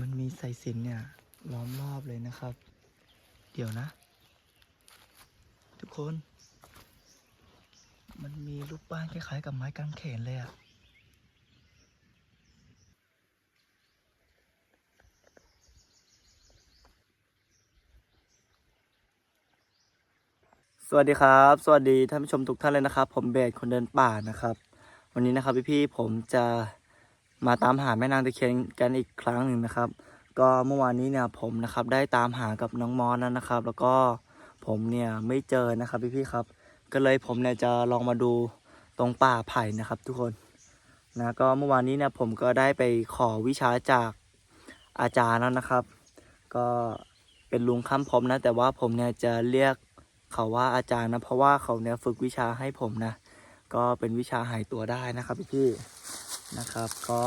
มันมีสายสิญจนเนี่ยล้อมรอบเลยนะครับ เดี๋ยวนะ ทุกคน มันมีรูปปั้นคล้ายๆ กับไม้กางเขนเลยอะสวัสดีครับ สวัสดีท่านผู้ชมทุกท่านเลยนะครับ ผมเบสคนเดินป่านะครับ วันนี้นะครับพี่ๆผมจะ มาตามหาแม่นางตะเคียนกันอีกครั้งหนึ่งนะครับ ก็เมื่อวานนี้เนี่ยผมนะครับได้ตามหากับน้องมอสแล้วนะครับ แล้วก็ผมเนี่ยไม่เจอนะครับพี่ๆครับ ก็เลยผมเนี่ยจะลองมาดูตรงป่าไผ่นะครับ ทุกคนนะก็เมื่อวานนี้เนี่ยผมก็ได้ไปขอวิชาจากอาจารย์แล้วนะครับ ก็เป็นลุงคำผมนะ แต่ว่าผมเนี่ยจะเรียกเขาว่าอาจารย์นะ เพราะว่าเขาเนี่ยฝึกวิชาให้ผมนะ ก็เป็นวิชาหายตัวได้นะครับพี่ๆ นะครับ ก็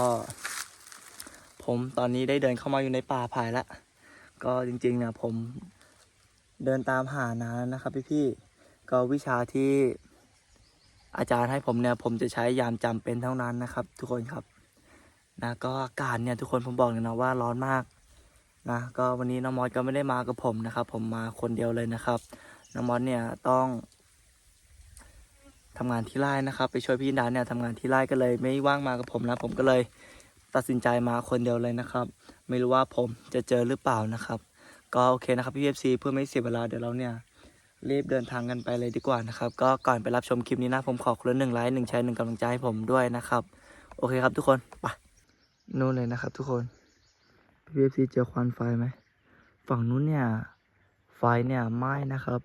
ผมตอนนี้ได้เดินเข้ามาอยู่ในป่าไผ่ละ ก็จริงๆเนี่ยผมเดินตามหานานนะครับพี่ๆก็วิชาที่อาจารย์ให้ผมเนี่ย ผมจะใช้ยามจำเป็นเท่านั้นนะครับ ทุกคนครับนะก็อากาศเนี่ยทุกคนผมบอกเลยนะว่าร้อนมากนะก็วันนี้น้องมอสก็ไม่ได้มากับผมนะครับ ผมมาคนเดียวเลยนะครับน้องมอสเนี่ยต้อง ทำงานที่ไร่นะครับ ไปช่วยพี่ดาเนี่ยทำงานที่ไร่ก็เลยไม่ว่างมากับผมนะ ผมก็เลยตัดสินใจมาคนเดียวเลยนะครับ ไม่รู้ว่าผมจะเจอหรือเปล่านะครับ ก็โอเคนะครับพี่เอฟซีเพื่อไม่เสียเวลาเดี๋ยวเราเนี่ยรีบเดินทางกันไปเลยดีกว่านะครับ ก็ก่อนไปรับชมคลิปนี้นะ ผมขอคนละหนึ่งไลค์หนึ่งแชร์หนึ่งกำลังใจให้ผมด้วยนะครับ โอเคครับทุกคนไปนู่นเลยนะครับ ทุกคนพี่เอฟซีเจอควันไฟไหมฝั่งนู้นเนี่ยไฟเนี่ยไหม้นะครับ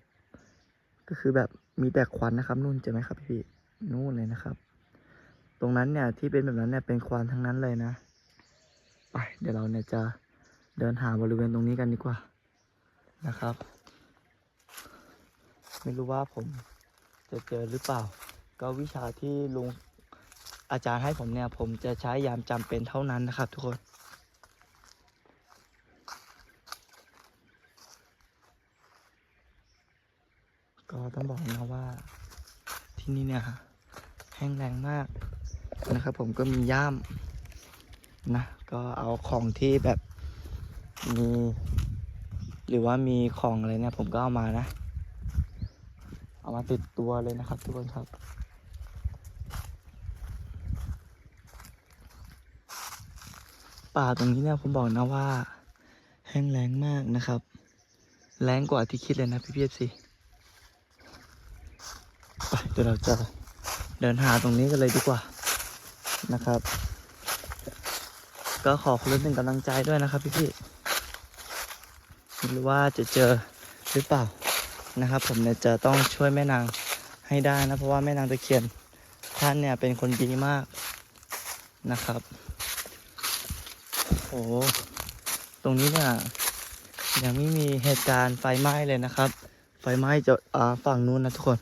ก็คือแบบ มีแต่ควันนะครับนู่นเจอไหมครับพี่ๆนู่นเลยนะครับ ตรงนั้นเนี่ยที่เป็นแบบนั้นเนี่ยเป็นควันทั้งนั้นเลยนะไปเดี๋ยวเราเนี่ยจะเดินหาบริเวณตรงนี้กันดีกว่านะครับ ไม่รู้ว่าผมจะเจอหรือเปล่า ก็วิชาที่ลุงอาจารย์ให้ผมเนี่ย ผมจะใช้ยามจำเป็นเท่านั้นนะครับ ทุกคน ก็ต้องบอกนะว่าที่นี่เนี่ยแห้งแรงมากนะครับ ผมก็มีย่ามนะก็เอาของที่แบบมีหรือว่ามีของอะไรเนี่ยผมก็เอามานะ เอามาติดตัวเลยนะครับ ทุกคนครับป่าตรงนี้เนี่ยผมบอกนะว่า แห้งแรงมากนะครับ แรงกว่าที่คิดเลยนะพี่เพีเอฟซีไป เดี๋ยวเราจะเดินหาตรงนี้กันเลยดีกว่านะครับ ก็ขอคุณหนึ่งกำลังใจด้วยนะครับพี่พี่ๆไม่รู้ว่าจะเจอหรือเปล่านะครับ ผมเนี่ยจะต้องช่วยแม่นางให้ได้นะ เพราะว่าแม่นางตะเคียนท่านเนี่ยเป็นคนดีมากนะครับโอ้ตรงนี้เนี่ยยังไม่มีเหตุการณ์ไฟไหม้เลยนะครับ ไฟไหม้จะอ่าฝั่งนู้นนะทุกคน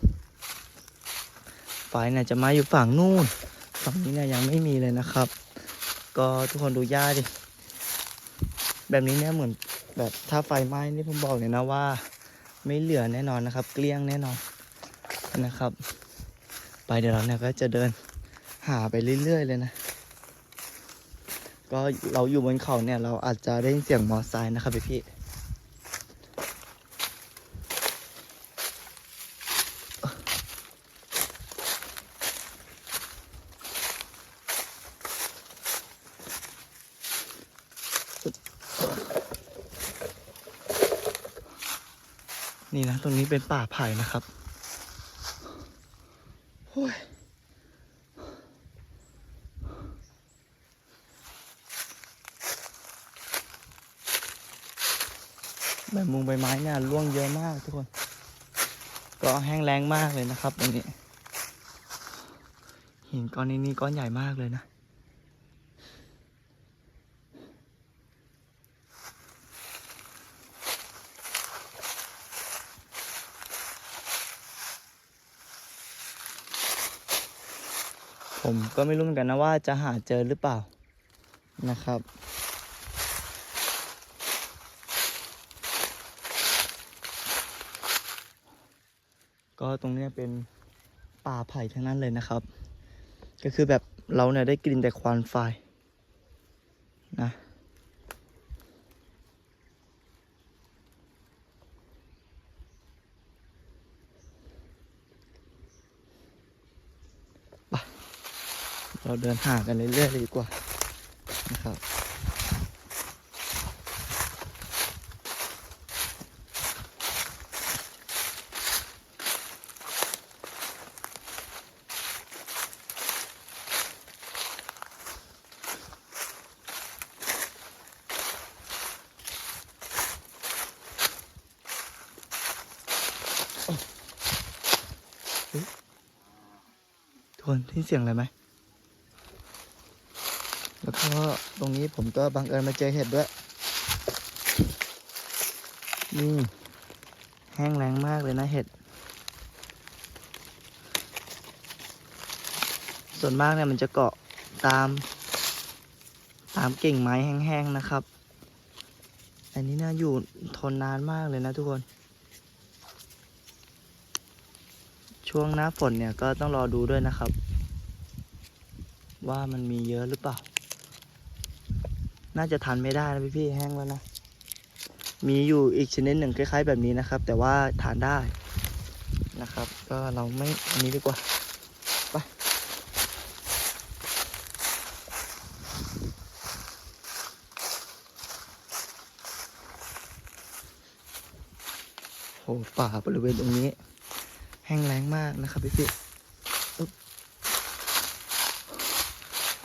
ไฟเนี่ยจะมาอยู่ฝั่งนู่น ฝั่งนี้เนี่ยยังไม่มีเลยนะครับ ก็ทุกคนดูหญ้าดิ แบบนี้เนี่ยเหมือนแบบถ้าไฟไหม้นี่ผมบอกเลยนะว่า ไม่เหลือแน่นอนนะครับ เกลี้ยงแน่นอนนะครับ ไปเดี๋ยวเราเนี่ยก็จะเดินหาไปเรื่อยๆเลยนะ ก็เราอยู่บนเขาเนี่ยเราอาจจะได้ยินเสียงมอไซค์นะครับพี่พี่ นี่นะ ตรงนี้เป็นป่าไผ่นะครับโอ้ยใบมุงใบไม้เนี่ยร่วงเยอะมากทุกคน ก็แห้งแล้งมากเลยนะครับตรงนี้ หินก้อนนี้นี่ก้อนใหญ่มากเลยนะ ผมก็ไม่รู้เหมือนกันนะว่าจะหาเจอหรือเปล่านะครับ ก็ตรงนี้เป็นป่าไผ่ทั้งนั้นเลยนะครับ ก็คือแบบเราเนี่ยได้กลิ่นแต่ควันไฟ เราเดินห่างกันเรื่อยๆดีกว่านะครับทุกคนได้ยินเสียงอะไรไหม แล้วก็ตรงนี้ผมก็บังเอิญมาเจอเห็ดด้วยนี่แห้งแรงมากเลยนะเห็ด ส่วนมากเนี่ยมันจะเกาะตาม ตามกิ่งไม้แห้งๆนะครับ อันนี้น่าอยู่ทนนานมากเลยนะทุกคน ช่วงหน้าฝนเนี่ยก็ต้องรอดูด้วยนะครับ ว่ามันมีเยอะหรือเปล่า น่าจะทันไม่ได้นะพี่ๆแห้งแล้วนะ มีอยู่อีกชนิดหนึ่งคล้ายๆแบบนี้นะครับ แต่ว่าทานได้นะครับ ก็เราไม่อันนี้ดีกว่าไปโหป่าบริเวณตรงนี้ แห้งแล้งมากนะครับพี่พี่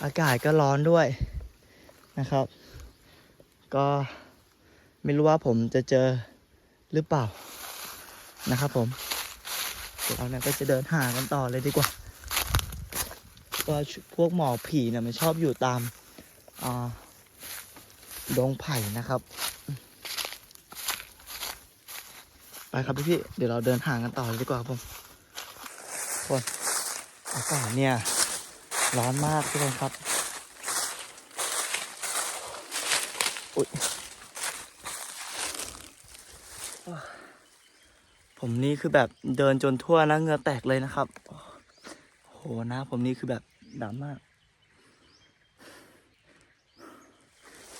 อากาศก็ร้อนด้วย นะครับ ก็ไม่รู้ว่าผมจะเจอหรือเปล่านะครับผมเดี๋ยวเราเนี่ยก็จะเดินหากันต่อเลยดีกว่าว่าพวกหมอผีเนี่ยมันชอบอยู่ตามอดงไผ่นะครับ ไปครับพี่พี่เดี๋ยวเราเดินห่างกันต่อเลยดีกว่าผมคนอากาศเนี่ย ร้อนมากทุกคนครับ อุ๊ย ผมนี่คือแบบเดินจนทั่วนะเหงื่อแตกเลยนะครับโหนะผมนี่คือแบบดำมาก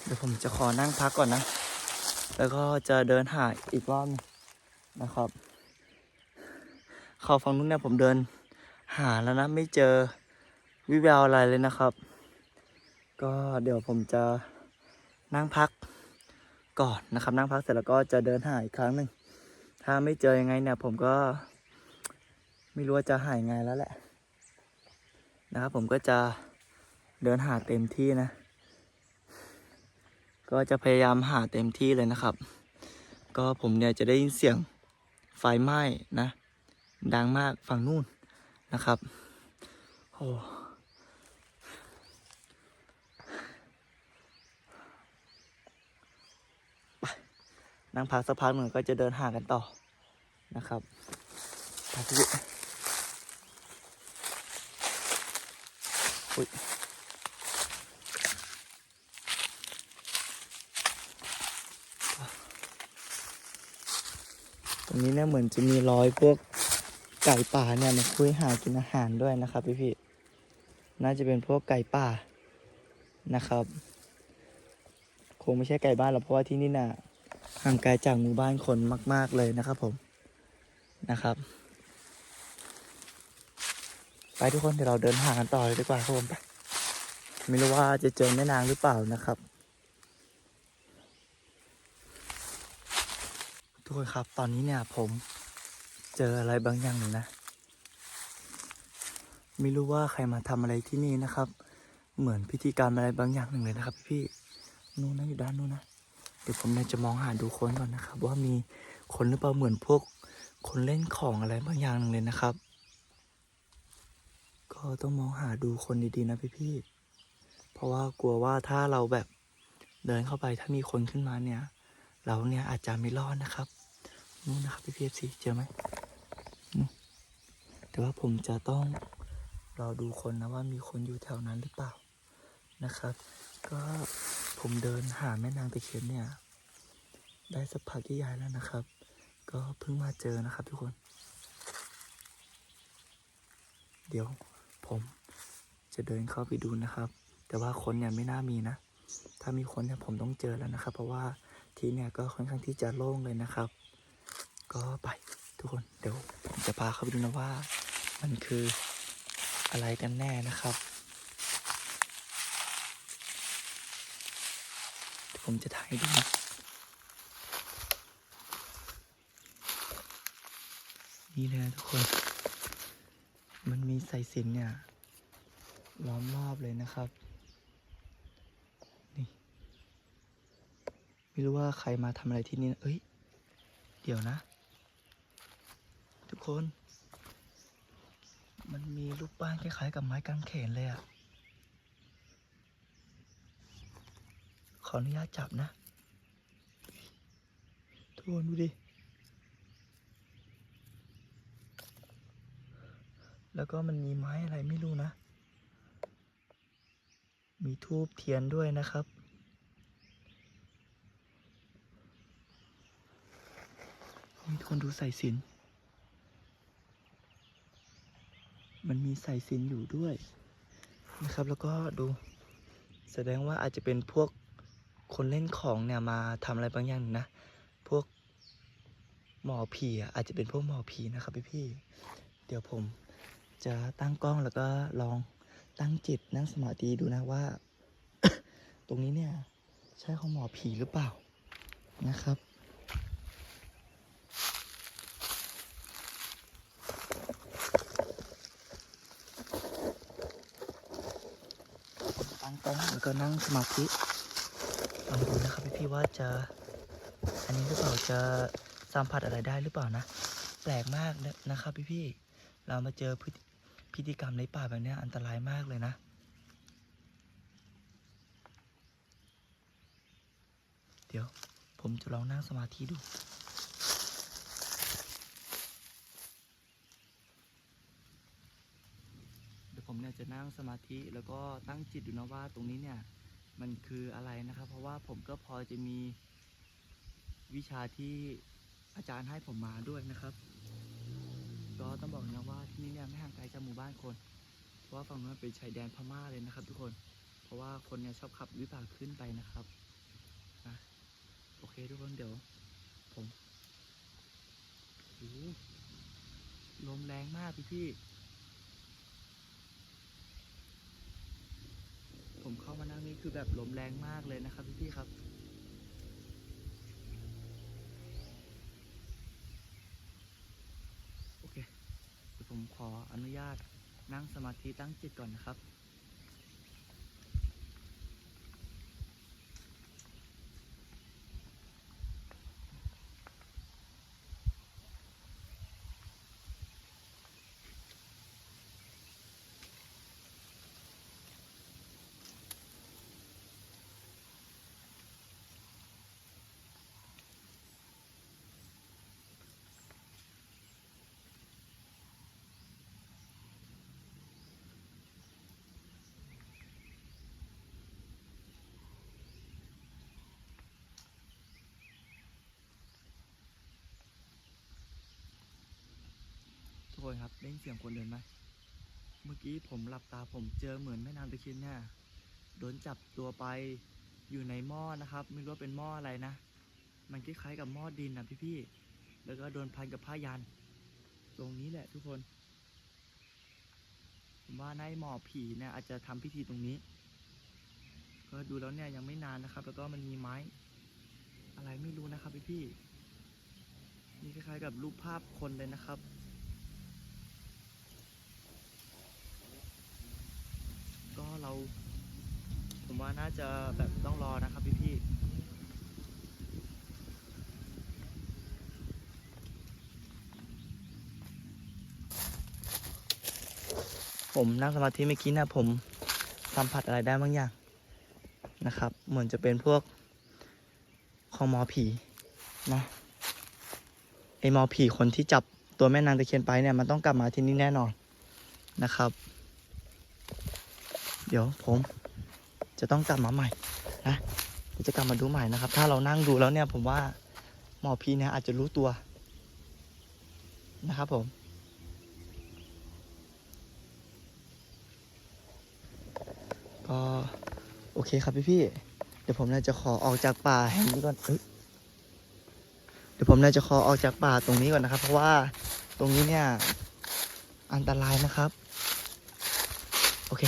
เดี๋ยวผมจะขอนั่งพักก่อนนะ แล้วก็จะเดินหาอีกรอบหนึงนะครับเขาฝั่งนู้นเนี่ยผมเดินหาแล้วนะไม่เจอวิแววอะไรเลยนะครับ ก็เดี๋ยวผมจะ นั่งพักก่อนนะครับ นั่งพักเสร็จแล้วก็จะเดินหาอีกครั้งหนึ่งถ้าไม่เจอยังไงเนี่ยผมก็ ไม่รู้ว่าจะหายไงแล้วแหละ นะครับผมก็จะเดินหาเต็มที่นะ ก็จะพยายามหาเต็มที่เลยนะครับ ก็ผมเนี่ยจะได้ยินเสียงไฟไหม้นะ ดังมากฝั่งนู่นนะครับ โอ้ นั่งพักสักพักหนึ่งก็จะเดินห่างกันต่อนะครับไปพี่อุ๊ยตรงนี้เนี่ยเหมือนจะมีรอยพวกไก่ป่าเนี่ยมาคุยหากินอาหารด้วยนะครับพี่พี่น่าจะเป็นพวกไก่ป่านะครับ คงไม่ใช่ไก่บ้านหรอกเพราะว่าที่นี่น่ะ ห่างไกลจากหมู่บ้านคนมาก ๆเลยนะครับผมนะครับ ไปทุกคนเดี๋ยวเราเดินหางกันต่อเลยดีกว่าครับผมไปไม่รู้ว่าจะเจอแม่นางหรือเปล่านะครับ ทุกคนครับตอนนี้เนี่ยผมเจออะไรบางอย่างหนึ่งนะ ไม่รู้ว่าใครมาทำอะไรที่นี่นะครับ เหมือนพิธีกรรมอะไรบางอย่างหนึ่งเลยนะครับ พี่นู่นนะอยู่ด้านนู้นนะ ดี๋ยวผมเนี่ยจะมองหาดูคนก่อนนะครับ ว่ามีคนหรือเปล่าเหมือนพวกคนเล่นของอะไรบางอย่างหนึ่งเลยนะครับ ก็ต้องมองหาดูคนดีๆนะพี่ๆเพราะว่ากลัวว่าถ้าเราแบบเดินเข้าไปถ้ามีคนขึ้นมาเนี่ย เราเนี่ยอาจจะไม่รอดนะครับนู่นนะครับพี่พีเอฟซีเจอไหมแต่ว่าผมจะต้องรอดูคนนะว่ามีคนอยู่แถวนั้นหรือเปล่า นะครับ ก็ผมเดินหาแม่นางตะเคียนเนี่ย ได้สักพักใหญ่แล้วนะครับ ก็เพิ่งมาเจอนะครับทุกคน เดี๋ยวผมจะเดินเข้าไปดูนะครับ แต่ว่าคนเนี่ยไม่น่ามีนะ ถ้ามีคนเนี่ยผมต้องเจอแล้วนะครับ เพราะว่าที่เนี่ยก็ค่อนข้างที่จะโล่งเลยนะครับ ก็ไปทุกคนเดี๋ยวผมจะพาเข้าไปดูนะว่า มันคืออะไรกันแน่นะครับ ผมจะถ่ายดูนะนี่เลยนะทุกคน มันมีสายสินเนี่ยล้อมรอบเลยนะครับ นี่ ไม่รู้ว่าใครมาทำอะไรที่นี่นะเอ้ย เดี๋ยวนะ ทุกคน มันมีรูปบ้านคล้ายๆกับไม้กางเขนเลยอะ ขออนุญาตจับนะทุกคนดูดิ แล้วก็มันมีไม้อะไรไม่รู้นะ มีทูบเทียนด้วยนะครับมีคนดูใส่สิน มันมีสายสินอยู่ด้วยนะครับ แล้วก็ดูแสดงว่าอาจจะเป็นพวก คนเล่นของเนี่ยมาทำอะไรบางอย่างนะ พวกหมอผีอะอาจจะเป็นพวกหมอผีนะครับพี่พี่เดี๋ยวผมจะตั้งกล้องแล้วก็ลองตั้งจิตนั่งสมาธิดูนะว่า ตรงนี้เนี่ย ใช่ของหมอผีหรือเปล่านะครับตั้งกล้องแล้วก็นั่งสมาธิ ลองดูนะครับพี่พี่ๆว่าจะ อันนี้หรือเปล่าจะสัมผัสอะไรได้หรือเปล่านะ แปลกมากนะครับพี่พี่ๆเรามาเจอพฤติพิธีกรรมในป่าแบบนี้อันตรายมากเลยนะเดี๋ยวผมจะลองนั่งสมาธิดู เดี๋ยวผมเนี่ยจะนั่งสมาธิแล้วก็ตั้งจิตดูนะว่าตรงนี้เนี่ย มันคืออะไรนะครับ เพราะว่าผมก็พอจะมีวิชาที่อาจารย์ให้ผมมาด้วยนะครับ ก็ต้องบอกนะว่าที่นี่เนี่ยไม่ห่างไกลจากหมู่บ้านคน เพราะว่าฝั่งนั้นเป็นชายแดนพม่าเลยนะครับ ทุกคน เพราะว่าคนเนี่ยชอบขับวิบากขึ้นไปนะครับนะโอเคทุกคนเดี๋ยว ผมโอ้ลมแรงมากพี่พี่ ผมเข้ามานั่งนี่คือแบบลมแรงมากเลยนะครับพี่ๆครับโอเคเดี๋ยวผมขออนุญาตนั่งสมาธิตั้งจิตก่อนนะครับ คนครับได้ยินเสียงคนเดินไหมเมื่อกี้ผมหลับตาผมเจอเหมือนแม่นางตะเคียนเนี่ยโดนจับตัวไปอยู่ในหม้อนะครับ ไม่รู้ว่าเป็นหม้ออะไรนะ มันคล้ายๆกับหม้อดินนะพี่ๆแล้วก็โดนพันกับผ้ายัน ตรงนี้แหละทุกคน ผมว่าในายหมอผีเนี่ยอาจจะทำพิธีตรงนี้ ก็ดูแล้วเนี่ยยังไม่นานนะครับ แล้วก็มันมีไม้ อะไรไม่รู้นะครับพี่ๆนี่คล้ายๆกับรูปภาพคนเลยนะครับ เรา ผมว่าน่าจะแบบต้องรอนะครับพี่พี่ผมนั่งสมาธิเมื่อกี้นะผมสัมผัสอะไรได้บางอย่างนะครับ เหมือนจะเป็นพวกของหมอผีนะไอหมอผีคนที่จับตัวแม่นางตะเคียนไปเนี่ยมันต้องกลับมาที่นี่แน่นอนนะครับ เดี๋ยวผมจะต้องกลับมาใหม่นะเดี๋ยวจะกลับมาดูใหม่นะครับ ถ้าเรานั่งดูแล้วเนี่ยผมว่าหมอพีเนี่ยอาจจะรู้ตัวนะครับผม ก็โอเคครับพี่พี่เดี๋ยวผมน่าจะขอออกจากป่าแห่งนี้ก่อนเอเดี๋ยวผมน่าจะขอออกจากป่าตรงนี้ก่อนนะครับ เพราะว่าตรงนี้เนี่ยอันตรายนะครับ โอเค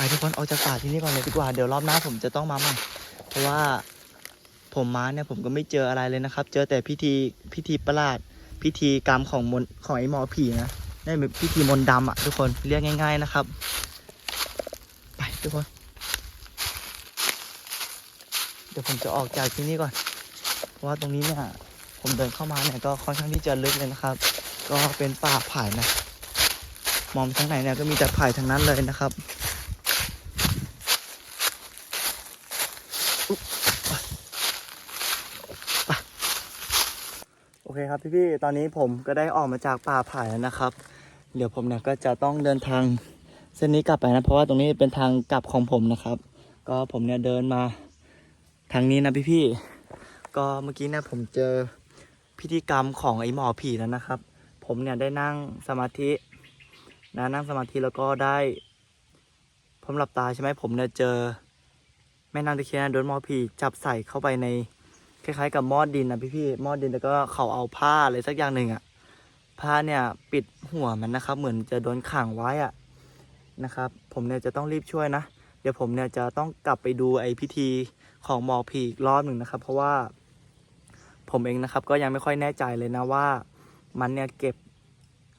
ไปทุกคนออกจากป่าที่นี่ก่อนเลยดีกว่าเดี๋ยวรอบหน้าผมจะต้องมาใหม่เพราะว่าผมมาเนี่ยผมก็ไม่เจออะไรเลยนะครับ เจอแต่พิธีพิธีประหลาด พิธีกรรมของมนต์ของไอ้หมอผีนะนี่เป็นพิธีมนต์ดำอะทุกคนเรียกง่าย ๆนะครับ ไปทุกคน เดี๋ยวผมจะออกจากที่นี่ก่อน เพราะว่าตรงนี้เนี่ยผมเดินเข้ามาเนี่ยก็ค่อนข้างที่จะลึกเลยนะครับ ก็เป็นป่าไผ่นะ มองไปทางไหนเนี่ยก็มีแต่ไผ่ทั้งนั้นเลยนะครับอุ๊บไปไปโอเคครับพี่ๆ ตอนนี้ผมก็ได้ออกมาจากป่าไผ่แล้วนะครับ เดี๋ยวผมเนี่ยก็จะต้องเดินทางเส้นนี้กลับไปนะ เพราะว่าตรงนี้เป็นทางกลับของผมนะครับ ก็ผมเนี่ยเดินมาทางนี้นะพี่ๆ ก็เมื่อกี้เนี่ยผมเจอพิธีกรรมของไอ้หมอผีแล้วนะครับ ผมเนี่ยได้นั่งสมาธินะนั่งสมาธิแล้วก็ได้ผมหลับตาใช่ไหมผมเนี่ยเจอแม่นางตะเคียนโดนหมอผีจับใส่เข้าไปใน คล้ายๆกับหม้อดินนะพี่ๆหม้อดินแล้วก็เขาเอาผ้าอะไรสักอย่างหนึ่งอะผ้าเนี่ยปิดหัวมันนะครับ เหมือนจะโดนขังไว้อะนะครับ ผมเนี่ยจะต้องรีบช่วยนะ เดี๋ยวผมเนี่ยจะต้องกลับไปดูไอ้พิธีของหมอผีอีกรอบหนึ่งนะครับ เพราะว่าผมเองนะครับ ก็ยังไม่ค่อยแน่ใจเลยนะว่า มันเนี่ยเก็บ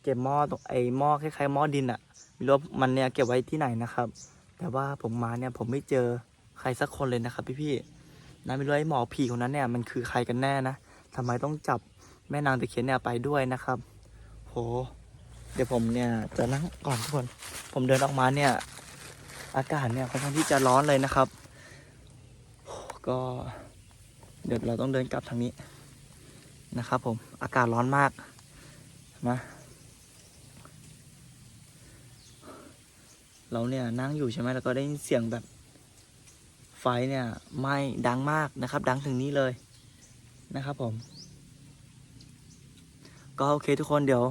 เก็บหม้อตรงไอ้หม้อคล้ายๆหม้อดินอะไม่รู้ว่ามันเนี่ยเก็บไว้ที่ไหนนะครับ แต่ว่าผมมาเนี่ยผมไม่เจอใครสักคนเลยนะครับ พี่ๆ นะไม่รู้ไอ้หมอผีคนนั้นเนี่ยมันคือใครกันแน่นะทำไมต้องจับแม่นางตะเคียนเนี่ยไปด้วยนะครับ โห เดี๋ยวผมเนี่ยจะนั่งก่อนทุกคน ผมเดินออกมาเนี่ย อากาศเนี่ยค่อนข้างที่จะร้อนเลยนะครับโหก็เดี๋ยวเราต้องเดินกลับทางนี้นะครับ ผม อากาศร้อนมากนะเราเนี่ยนั่งอยู่ใช่ไหมแล้วก็ได้ยินเสียงแบบ ไฟเนี่ยไม้ดังมากนะครับ ดังถึงนี้เลยนะครับผม ก็โอเคทุกคนเดี๋ยว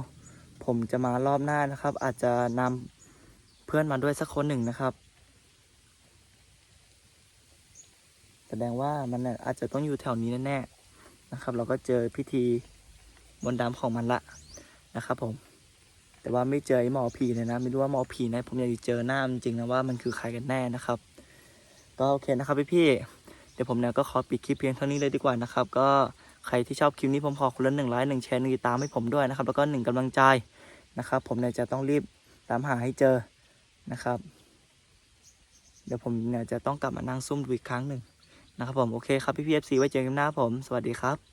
ผมจะมารอบหน้านะครับ อาจจะนำเพื่อนมาด้วยสักคนหนึ่งนะครับ แสดงว่ามันอาจจะต้องอยู่แถวนี้แน่ๆนะครับ เราก็เจอพิธีมนต์ดำของมันละนะครับ ผม แต่ว่าไม่เจอไอ้หมอผีเลยนะ ไม่รู้ว่าหมอผีไหนผมอยากจะเจอหน้ามันจริงๆนะว่ามันคือใครกันแน่นะครับ ก็โอเคนะครับพี่ๆเดี๋ยวผมเนี่ยก็ขอปิดคลิปเพียงเท่านี้เลยดีกว่านะครับ ก็ใครที่ชอบคลิปนี้ผมขอคนละหนึ่งไลค์หนึ่งแชร์หนึ่งติดตามให้ผมด้วยนะครับ แล้วก็หนึ่งกำลังใจนะครับ ผมเนี่ยจะต้องรีบตามหาให้เจอนะครับ เดี๋ยวผมเนี่ยจะต้องกลับมานั่งซุ่มดูอีกครั้งหนึ่งนะครับผมโอเคครับพี่พีเอฟซีไว้เจอกันหน้าผม สวัสดีครับ